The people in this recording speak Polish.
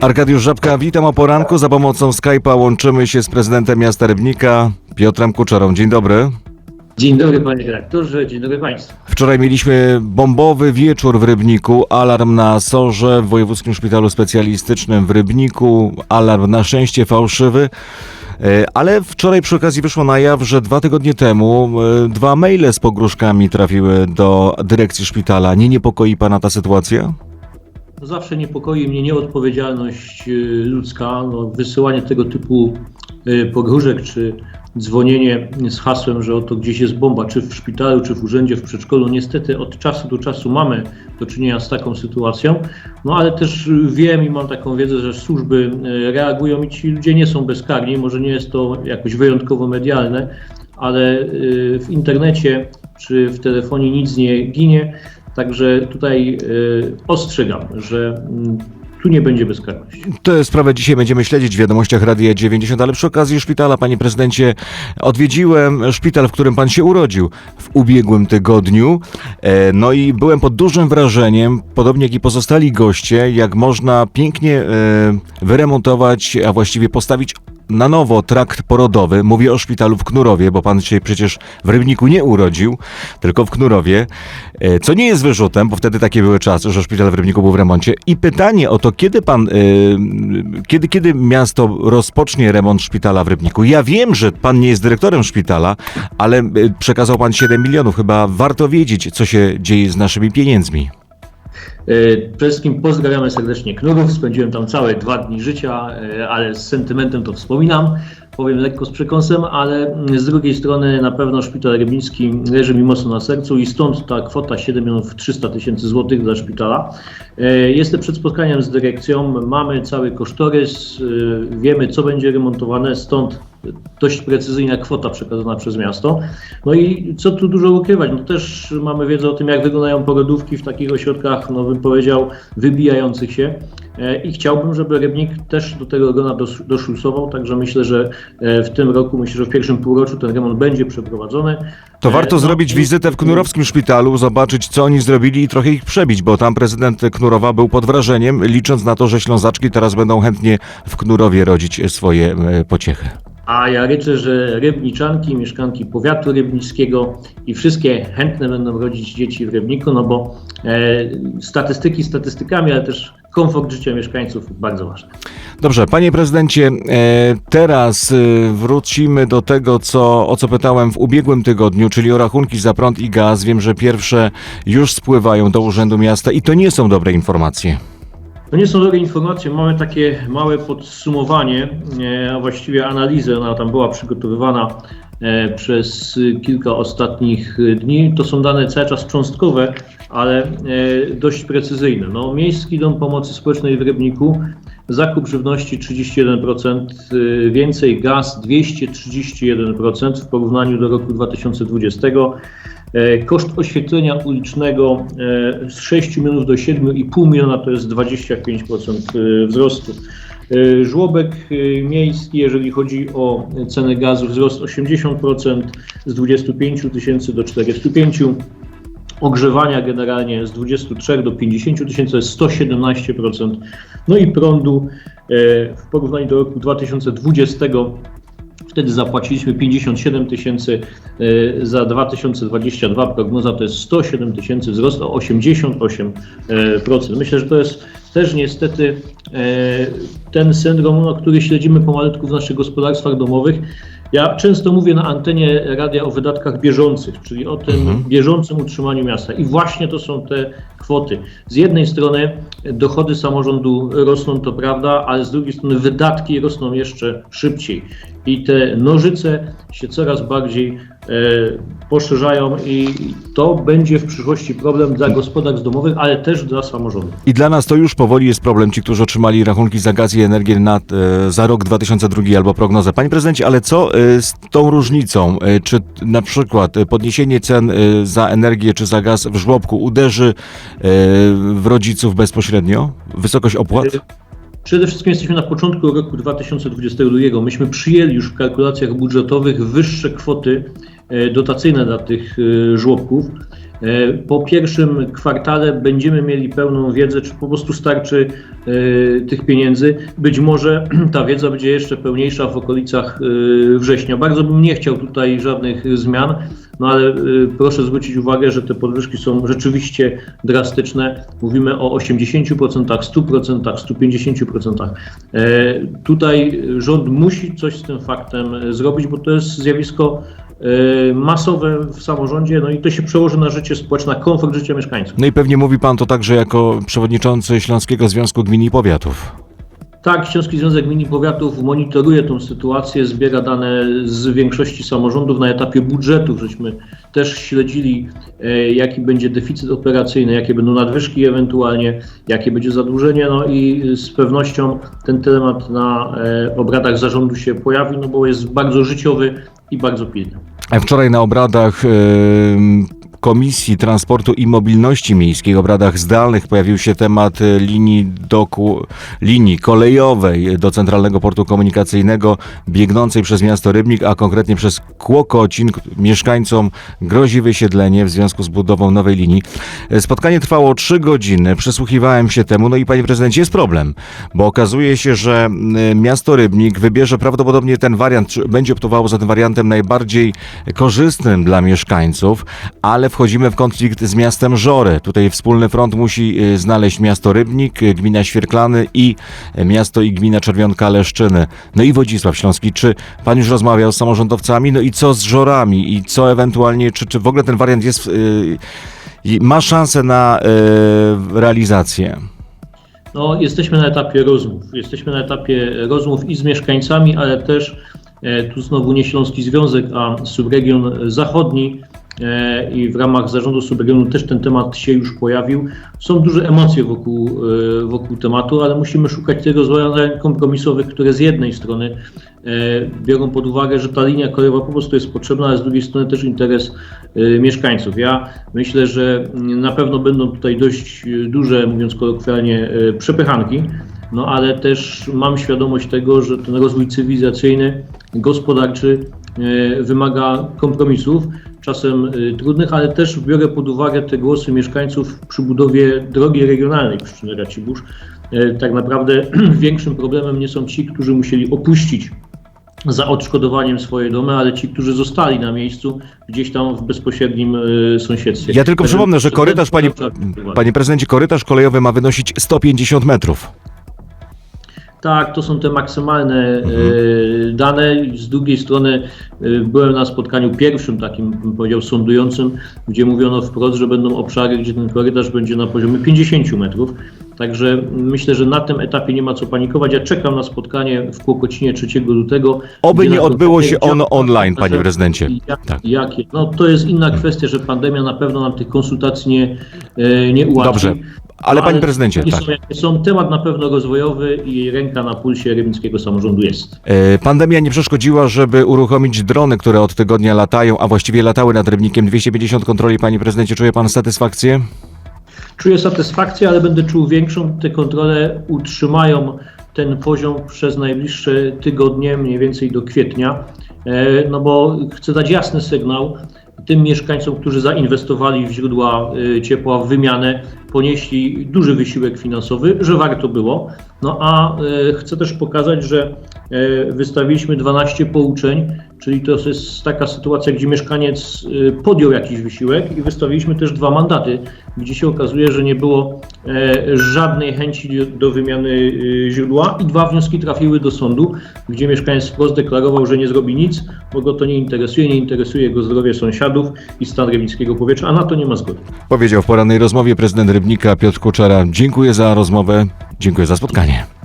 Arkadiusz Żabka, witam o poranku. Za pomocą Skype'a łączymy się z prezydentem miasta Rybnika, Piotrem Kuczerą. Dzień dobry. Dzień dobry panie dyrektorze, dzień dobry państwu. Wczoraj mieliśmy bombowy wieczór w Rybniku, alarm na Sorze w Wojewódzkim Szpitalu Specjalistycznym w Rybniku, alarm na szczęście fałszywy. E, Ale wczoraj przy okazji wyszło na jaw, że dwa tygodnie temu e, dwa maile z pogróżkami trafiły do dyrekcji szpitala. Nie niepokoi pana ta sytuacja? Zawsze niepokoi mnie nieodpowiedzialność y, ludzka, no, wysyłanie tego typu y, pogróżek czy dzwonienie z hasłem, że oto gdzieś jest bomba, czy w szpitalu, czy w urzędzie, w przedszkolu. Niestety od czasu do czasu mamy do czynienia z taką sytuacją, no ale też wiem i mam taką wiedzę, że służby y, reagują i ci ludzie nie są bezkarni. Może nie jest to jakoś wyjątkowo medialne, ale w internecie czy w telefonie nic nie ginie. Także tutaj y, ostrzegam, że mm, tu nie będzie bezkarności. Tę sprawę dzisiaj będziemy śledzić w wiadomościach Radia 90, ale przy okazji szpitala, panie prezydencie, odwiedziłem szpital, w którym pan się urodził w ubiegłym tygodniu. E, No i byłem pod dużym wrażeniem, podobnie jak i pozostali goście, jak można pięknie e, wyremontować, a właściwie postawić na nowo trakt porodowy. Mówię o szpitalu w Knurowie, bo pan się przecież w Rybniku nie urodził, tylko w Knurowie, e, co nie jest wyrzutem, bo wtedy takie były czasy, że szpital w Rybniku był w remoncie. I pytanie o to, kiedy pan, e, kiedy, kiedy miasto rozpocznie remont szpitala w Rybniku? Ja wiem, że pan nie jest dyrektorem szpitala, ale e, przekazał pan 7 milionów. Chyba warto wiedzieć, co się dzieje z naszymi pieniędzmi. Y, Przede wszystkim pozdrawiamy serdecznie Knurów. Spędziłem tam całe dwa dni życia, y, ale z sentymentem to wspominam. Powiem lekko z przekąsem, ale z drugiej strony na pewno szpital rybnicki leży mi mocno na sercu i stąd ta kwota 7 milionów 300 tysięcy złotych dla szpitala. Y, Jestem przed spotkaniem z dyrekcją, mamy cały kosztorys, y, wiemy co będzie remontowane, stąd dość precyzyjna kwota przekazana przez miasto. No i co tu dużo ukrywać, no też mamy wiedzę o tym, jak wyglądają porodówki w takich ośrodkach, no bym powiedział, wybijających się. E, I chciałbym, żeby Rybnik też do tego grona dos- doszulsował, także myślę, że e, w tym roku, myślę, że w pierwszym półroczu ten remont będzie przeprowadzony. To E, warto no zrobić i- wizytę w Knurowskim Szpitalu, zobaczyć co oni zrobili i trochę ich przebić, bo tam prezydent Knurowa był pod wrażeniem, licząc na to, że Ślązaczki teraz będą chętnie w Knurowie rodzić swoje pociechy. A ja ryczę, że rybniczanki, mieszkanki powiatu rybnickiego i wszystkie chętne będą rodzić dzieci w Rybniku, no bo e, statystyki statystykami, ale też komfort życia mieszkańców bardzo ważny. Dobrze, panie prezydencie, e, teraz e, wrócimy do tego, co, o co pytałem w ubiegłym tygodniu, czyli o rachunki za prąd i gaz. Wiem, że pierwsze już spływają do Urzędu Miasta i to nie są dobre informacje. To nie są dobre informacje, mamy takie małe podsumowanie, e, a właściwie analizę, ona tam była przygotowywana e, przez kilka ostatnich y, dni. To są dane cały czas cząstkowe, ale e, dość precyzyjne. No, Miejski Dom Pomocy Społecznej w Rybniku, zakup żywności 31%, y, więcej gaz 231% w porównaniu do roku 2020. E, Koszt oświetlenia ulicznego e, z 6 milionów do 7,5 miliona to jest 25% e, wzrostu. Żłobek miejski, jeżeli chodzi o cenę gazu, wzrost 80% z 25 tysięcy do 45 ogrzewania generalnie z 23 do 50 tysięcy, to jest 117%. No i prądu w porównaniu do roku 2020 Wtedy zapłaciliśmy 57 tysięcy, e, za 2022 prognoza to jest 107 tysięcy, wzrost o 88%. Myślę, że to jest też niestety e, ten syndrom, no, który śledzimy pomalutku w naszych gospodarstwach domowych. Ja często mówię na antenie radia o wydatkach bieżących, czyli o tym bieżącym utrzymaniu miasta. I właśnie to są te kwoty. Z jednej strony dochody samorządu rosną, to prawda, ale z drugiej strony wydatki rosną jeszcze szybciej. I te nożyce się coraz bardziej e, poszerzają i to będzie w przyszłości problem dla gospodarstw domowych, ale też dla samorządów. I dla nas to już powoli jest problem, ci, którzy otrzymali rachunki za gaz i energię na, e, za rok 2002 albo prognozę. Panie prezydencie, ale co e, z tą różnicą? E, Czy na przykład e, podniesienie cen e, za energię czy za gaz w żłobku uderzy e, w rodziców bezpośrednio? Wysokość opłat? Przede wszystkim jesteśmy na początku roku 2022. Myśmy przyjęli już w kalkulacjach budżetowych wyższe kwoty e, dotacyjne dla tych e, żłobków. E, Po pierwszym kwartale będziemy mieli pełną wiedzę, czy po prostu starczy e, tych pieniędzy. Być może ta wiedza będzie jeszcze pełniejsza w okolicach e, września. Bardzo bym nie chciał tutaj żadnych zmian, no ale proszę zwrócić uwagę, że te podwyżki są rzeczywiście drastyczne. Mówimy o 80%, 100%, 150%. E, Tutaj rząd musi coś z tym faktem zrobić, bo to jest zjawisko masowe w samorządzie, no i to się przełoży na życie społeczne, na komfort życia mieszkańców. No i pewnie mówi pan to także jako przewodniczący Śląskiego Związku Gmin i Powiatów. Tak, Śląski Związek Gmin i Powiatów monitoruje tą sytuację, zbiera dane z większości samorządów na etapie budżetów, żeśmy też śledzili, e, jaki będzie deficyt operacyjny, jakie będą nadwyżki ewentualnie, jakie będzie zadłużenie, no i z pewnością ten temat na e, obradach zarządu się pojawi, no bo jest bardzo życiowy i bardzo pilny. Wczoraj na obradach Komisji Transportu i Mobilności Miejskiej, obradach zdalnych, pojawił się temat e, linii, doku, linii kolejowej do Centralnego Portu Komunikacyjnego biegnącej przez miasto Rybnik, a konkretnie przez Kłokocin. Mieszkańcom grozi wysiedlenie w związku z budową nowej linii. E, Spotkanie trwało trzy godziny, przysłuchiwałem się temu, no i panie prezydencie, jest problem, bo okazuje się, że m, miasto Rybnik wybierze prawdopodobnie ten wariant, będzie optowało za tym wariantem najbardziej korzystnym dla mieszkańców, ale wchodzimy w konflikt z miastem Żory. Tutaj wspólny front musi y, znaleźć miasto Rybnik, y, gmina Świerklany i y, miasto i gmina Czerwionka Leszczyny. No i Wodzisław Śląski. Czy pan już rozmawiał z samorządowcami? No i co z Żorami? I co ewentualnie, czy, czy w ogóle ten wariant jest, y, i ma szansę na y, realizację? No, jesteśmy na etapie rozmów. Jesteśmy na etapie rozmów i z mieszkańcami, ale też e, tu znowu nie Śląski Związek, a Subregion Zachodni i w ramach zarządu subregionu też ten temat się już pojawił. Są duże emocje wokół, e, wokół tematu, ale musimy szukać tych rozwiązań kompromisowych, które z jednej strony e, biorą pod uwagę, że ta linia kolejowa po prostu jest potrzebna, ale z drugiej strony też interes e, mieszkańców. Ja myślę, że mm, na pewno będą tutaj dość e, duże, mówiąc kolokwialnie, e, przepychanki, no ale też mam świadomość tego, że ten rozwój cywilizacyjny, gospodarczy e, wymaga kompromisów, czasem e, trudnych, ale też biorę pod uwagę te głosy mieszkańców przy budowie drogi regionalnej Pszczyny Racibórz. E, Tak naprawdę większym problemem nie są ci, którzy musieli opuścić za odszkodowaniem swoje domy, ale ci, którzy zostali na miejscu gdzieś tam w bezpośrednim e, sąsiedztwie. Ja tylko przypomnę, że korytarz, panie, trzeba uwagę. panie prezydencie, korytarz kolejowy ma wynosić 150 metrów. Tak, to są te maksymalne Mhm. e, dane. Z drugiej strony e, byłem na spotkaniu pierwszym takim, bym powiedział, sądującym, gdzie mówiono wprost, że będą obszary, gdzie ten korytarz będzie na poziomie 50 metrów. Także myślę, że na tym etapie nie ma co panikować. Ja czekam na spotkanie w Kłokocinie 3 lutego. Oby nie odbyło się ono online, panie prezydencie. Jak, Tak. jakie? No to jest inna kwestia, że pandemia na pewno nam tych konsultacji nie, e, nie ułatwi. Dobrze, ale panie prezydencie, tak. Są temat na pewno rozwojowy i ręka na pulsie rybnickiego samorządu jest. E, Pandemia nie przeszkodziła, żeby uruchomić drony, które od tygodnia latają, a właściwie latały nad Rybnikiem. 250 kontroli, panie prezydencie. Czuje pan satysfakcję? Czuję satysfakcję, ale będę czuł większą. Te kontrole utrzymają ten poziom przez najbliższe tygodnie, mniej więcej do kwietnia. E, No bo chcę dać jasny sygnał tym mieszkańcom, którzy zainwestowali w źródła e, ciepła, w wymianę, ponieśli duży wysiłek finansowy, że warto było. No a e, chcę też pokazać, że e, wystawiliśmy 12 pouczeń, czyli to jest taka sytuacja, gdzie mieszkaniec e, podjął jakiś wysiłek i wystawiliśmy też dwa mandaty, gdzie się okazuje, że nie było żadnej chęci do, wymiany źródła i dwa wnioski trafiły do sądu, gdzie mieszkaniec wprost deklarował, że nie zrobi nic, bo go to nie interesuje, nie interesuje go zdrowie sąsiadów i stan rybnickiego powietrza, a na to nie ma zgody. Powiedział w porannej rozmowie prezydent Rybnika Piotr Kuczera. Dziękuję za rozmowę, dziękuję za spotkanie.